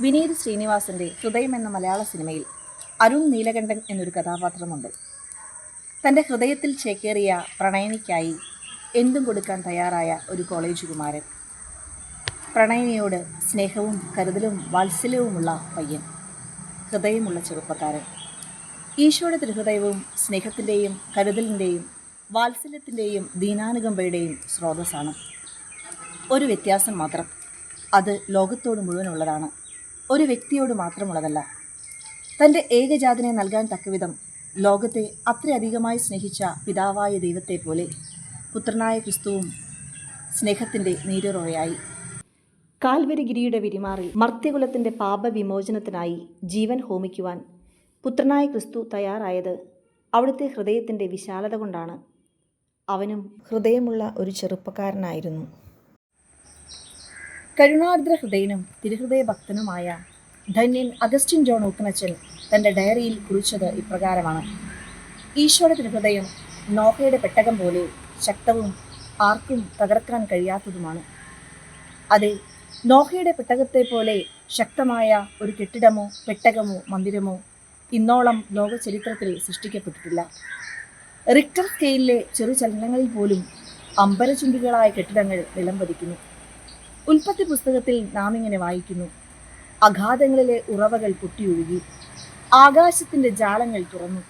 വിനീത് ശ്രീനിവാസന്റെ ഹൃദയം എന്ന മലയാള സിനിമയിൽ അരുൺ നീലകണ്ഠൻ എന്നൊരു കഥാപാത്രമുണ്ട്. തന്റെ ഹൃദയത്തിൽ ചേക്കേറിയ പ്രണയനിക്കായി എന്തും കൊടുക്കാൻ തയ്യാറായ ഒരു കോളേജ് കുമാരൻ. പ്രണയനിയോട് സ്നേഹവും കരുതലും വാത്സല്യവുമുള്ള പയ്യൻ. ഹൃദയമുള്ള ചെറുപ്പക്കാരൻ. ഈശോയുടെ തിരുഹൃദയവും സ്നേഹത്തിന്റെയും കരുതലിന്റെയും വാത്സല്യത്തിന്റെയും ദീനാനുകമ്പയുടെയും സ്രോതസ്സാണ്. ഒരു വ്യത്യാസം മാത്രം. അത് ലോകത്തോട് മുഴുവനുള്ളതാണ്. ഒരു വ്യക്തിയോട് മാത്രമുള്ളതല്ല. തന്റെ ഏകജാതിനെ നൽകാൻ തക്കവിധം ലോകത്തെ അത്രയധികമായി സ്നേഹിച്ച പിതാവായ ദൈവത്തെ പോലെ പുത്രനായ ക്രിസ്തുവും സ്നേഹത്തിന്റെ നീരുറവയായി. കാൽവരിഗിരിയുടെ വിരിമാറിൽ മർത്യകുലത്തിന്റെ പാപവിമോചനത്തിനായി ജീവൻ ഹോമിക്കുവാൻ പുത്രനായ ക്രിസ്തു തയ്യാറായത് അവിടുത്തെ ഹൃദയത്തിന്റെ വിശാലത കൊണ്ടാണ്. അവനും ഹൃദയമുള്ള ഒരു ചെറുപ്പക്കാരനായിരുന്നു. കരുണാർദ്ര ഹൃദയനും തിരുഹൃദയ ഭക്തനുമായ ധന്യൻ അഗസ്റ്റിൻ ജോൺ ഊക്കനച്ചൻ തന്റെ ഡയറിയിൽ കുറിച്ചത് ഇപ്രകാരമാണ്. ഈശോയുടെ തിരുഹൃദയം നോഹയുടെ പെട്ടകം പോലെ ശക്തവും ആർക്കും തകർക്കാൻ കഴിയാത്തതുമാണ്. അതെ നോഹയുടെ പെട്ടകത്തെ പോലെ ശക്തമായ ഒരു കെട്ടിടമോ പെട്ടകമോ മന്ദിരമോ ഇന്നോളം ലോക ചരിത്രത്തിൽ സൃഷ്ടിക്കപ്പെട്ടിട്ടില്ല. റിക്ടർ സ്കെയിലിലെ ചെറു ചലനങ്ങളിൽ പോലും അമ്പരചുണ്ടികളായ കെട്ടിടങ്ങൾ നിലംപതിക്കുന്നു. ഉൽപ്പത്തി പുസ്തകത്തിൽ നാം ഇങ്ങനെ വായിക്കുന്നു. അഗാധങ്ങളിലെ ഉറവകൾ പൊട്ടിയൊഴുകി. ആകാശത്തിന്റെ ജാലങ്ങൾ തുറന്നു.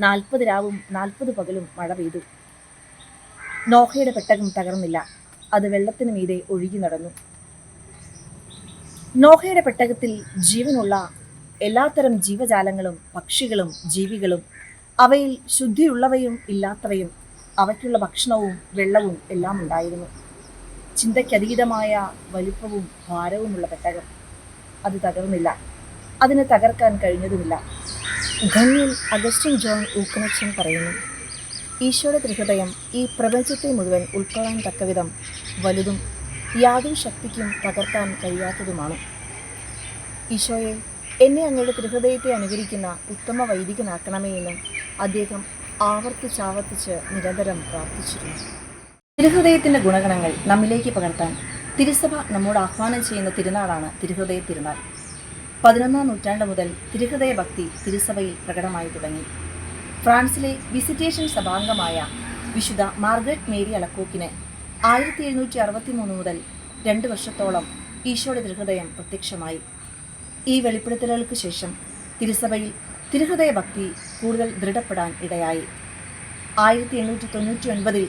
നാൽപ്പത് രാവും നാൽപ്പത് പകലും മഴ പെയ്തു. നോഹയുടെ പെട്ടകം തകർന്നില്ല. അത് വെള്ളത്തിന് മീതെ ഒഴുകി നടന്നു. നോഹയുടെ പെട്ടകത്തിൽ ജീവനുള്ള എല്ലാത്തരം ജീവജാലങ്ങളും പക്ഷികളും ജീവികളും അവയിൽ ശുദ്ധിയുള്ളവയും ഇല്ലാത്തവയും അവയ്ക്കുള്ള ഭക്ഷണവും വെള്ളവും എല്ലാം ഉണ്ടായിരുന്നു. ചിന്തയ്ക്കതീതമായ വലിപ്പവും ഭാരവുമുള്ള പെട്ടകം. അത് തകർന്നില്ല. അതിന് തകർക്കാൻ കഴിഞ്ഞതുമില്ല. ധന്യൻ അഗസ്റ്റിൻ ജോൺ ഊക്കനച്ചൻ പറയുന്നു ഈശോയുടെ ത്രിഹൃദയം ഈ പ്രപഞ്ചത്തെ മുഴുവൻ ഉൾക്കൊള്ളാൻ തക്കവിധം വലുതും യാതൊരു ശക്തിക്കും തകർക്കാൻ കഴിയാത്തതുമാണ്. ഈശോയെ എന്നെ അങ്ങയുടെ ത്രിഹൃദയത്തെ അനുകരിക്കുന്ന ഉത്തമ വൈദികനാക്കണമേ എന്ന് അദ്ദേഹം ആവർത്തിച്ചാവർത്തിച്ച് നിരന്തരം പ്രാർത്ഥിച്ചിരുന്നു. ത്രിഹൃദയത്തിന്റെ ഗുണഗണങ്ങൾ നമ്മിലേക്ക് പകർത്താൻ തിരുസഭ നമ്മോട് ആഹ്വാനം ചെയ്യുന്ന തിരുനാളാണ് തിരുഹൃദയ തിരുനാൾ. പതിനൊന്നാം നൂറ്റാണ്ട് മുതൽ തിരുഹൃദയ ഭക്തി തിരുസഭയിൽ പ്രകടമായി തുടങ്ങി. ഫ്രാൻസിലെ വിസിറ്റേഷൻ സഭാംഗമായ വിശുദ്ധ മാർഗരറ്റ് മേരി അലക്കോക്കിന് ആയിരത്തി എഴുന്നൂറ്റി അറുപത്തി മൂന്ന് മുതൽ രണ്ട് വർഷത്തോളം ഈശോയുടെ തിരുഹൃദയം പ്രത്യക്ഷമായി. ഈ വെളിപ്പെടുത്തലുകൾക്ക് ശേഷം തിരുസഭയിൽ തിരുഹൃദയ ഭക്തി കൂടുതൽ ദൃഢപ്പെടാൻ ഇടയായി. ആയിരത്തി എണ്ണൂറ്റി തൊണ്ണൂറ്റി ഒൻപതിൽ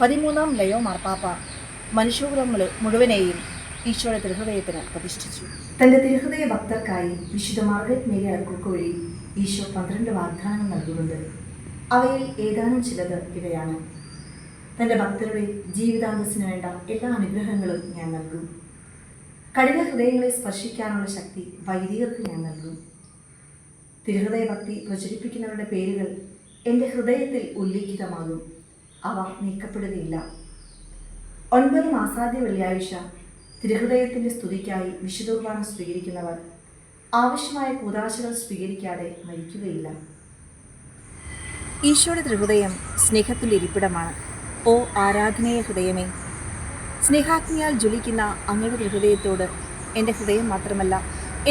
പതിമൂന്നാം ലയോ മാർപ്പാപ്പ മനുഷ്യകുലം മുഴു- മുഴുവനെയും ഈശോയുടെ തിരുഹൃദയത്തിന് പ്രതിഷ്ഠിച്ചു. തന്റെ തിരുഹൃദയ ഭക്തർക്കായി വിശുദ്ധ മാർഗരറ്റ് മേരി വഴി ഈശോ പന്ത്രണ്ട് വാഗ്ദാനങ്ങൾ നൽകുന്നുണ്ട്. അവയിൽ ഏതാനും ചിലത് ഇവയാണ്. തന്റെ ഭക്തരുടെ ജീവിതാന്തസ്സിന് വേണ്ട എല്ലാ അനുഗ്രഹങ്ങളും ഞാൻ നൽകും. കഠിന ഹൃദയങ്ങളെ സ്പർശിക്കാനുള്ള ശക്തി വൈദികർക്ക് ഞാൻ നൽകും. തിരുഹൃദയ ഭക്തി പ്രചരിപ്പിക്കുന്നവരുടെ പേരുകൾ എന്റെ ഹൃദയത്തിൽ ഉല്ലിഖിതമാകും. അവ നീക്കപ്പെടുകയില്ല. ഒൻപത് മാസാദ്യ വെള്ളിയാഴ്ച തിരുഹൃദയത്തിന്റെ സ്തുതിക്കായി വിശുദ്ധ കുർബാന സ്വീകരിക്കുന്നവർ ആവശ്യമായ കൂതാശകൾ സ്വീകരിക്കാതെ മരിക്കുകയില്ല. ഈശോയുടെ തിരുഹൃദയം സ്നേഹത്തിന്റെ ഇരിപ്പിടമാണ്. ഓ ആരാധനയ ഹൃദയമേ സ്നേഹാഗ്നിയാൽ ജ്വലിക്കുന്ന അങ്ങയുടെ ഹൃദയത്തോട് എന്റെ ഹൃദയം മാത്രമല്ല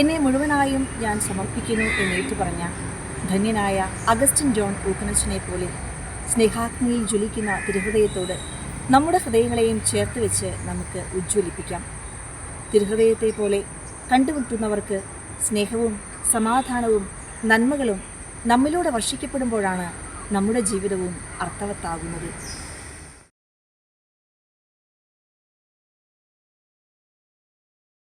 എന്നെ മുഴുവനായും ഞാൻ സമർപ്പിക്കുന്നു എന്നേറ്റു പറഞ്ഞ ധന്യനായ അഗസ്റ്റിൻ ജോൺ ഊക്കനച്ചനെ പോലെ സ്നേഹാഗ്നിയിൽ ജ്വലിക്കുന്ന തിരുഹൃദയത്തോട് നമ്മുടെ ഹൃദയങ്ങളെയും ചേർത്ത് വെച്ച് നമുക്ക് ഉജ്ജ്വലിപ്പിക്കാം. തിരുഹൃദയത്തെ പോലെ കണ്ടുമുട്ടുന്നവർക്ക് സ്നേഹവും സമാധാനവും നന്മകളും നമ്മിലൂടെ വർഷിക്കപ്പെടുമ്പോഴാണ് നമ്മുടെ ജീവിതവും അർത്ഥവത്താകുന്നത്.